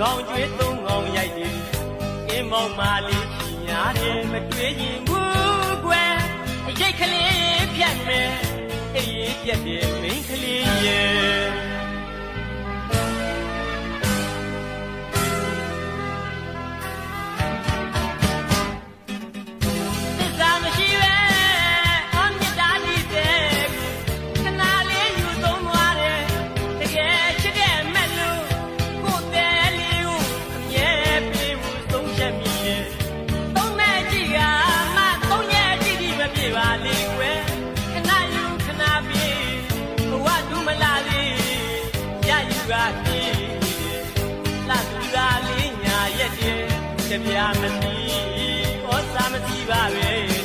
ကောင်ကျွေးသုံးကောင်ရိုက်တယ်အင်းမောင်မာလေးပြညာတယ်မတွေးရင် လေးလာသူရာလေးညာရက်တည်းကြပြမသိဩစာမသိပါပဲ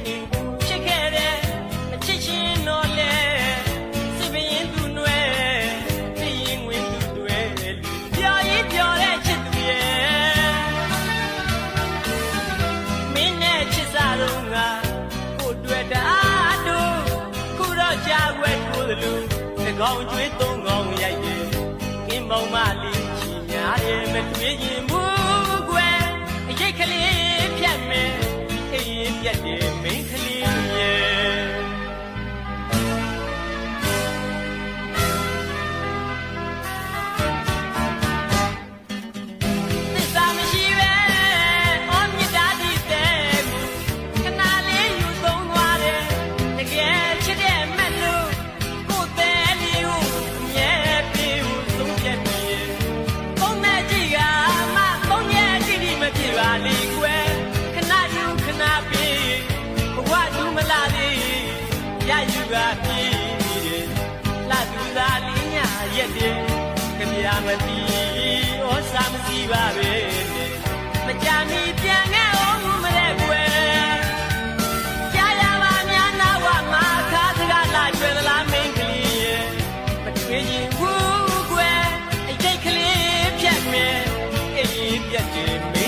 ခင်ချစ်ခဲ့တဲ့မချစ်ချင်းတော့လဲစစ်ပင်သူနွယ်ပြရင်ဝင်သူတွေလူပြာရင်ပြောတဲ့ချစ်သူရဲ့မင်းနဲ့ချစ်စားတော့ငါကိုတွေ့တာတို့ခုတော့ကြာွယ်ကိုလူတကောင်ကျွေးသုံးကောင်ရိုက်တယ်ကင်းမောင်မလေးချီများတယ်မတွေ့ရင်ဘူးကွယ်အရေးကလေးဖြတ်မယ် yeah. လေးကွယ်ခဏယူခဏပြီးဘဝသူမလာသေးရယူပါပြီလာသူသာလေးညာရက်တယ်ကြပြမပြီဩစာမစီပါပဲမကြမီပြန်ငဲ့အောင်မလဲကွယ်ကြားရပါများနာဝငါခါစကားလာကျွယ်လားမင်းကလေးရဲ့မတွေ့ရင်ဘူးကွယ်အရေးကလေးဖြတ်မယ်အေးပြတ်တယ်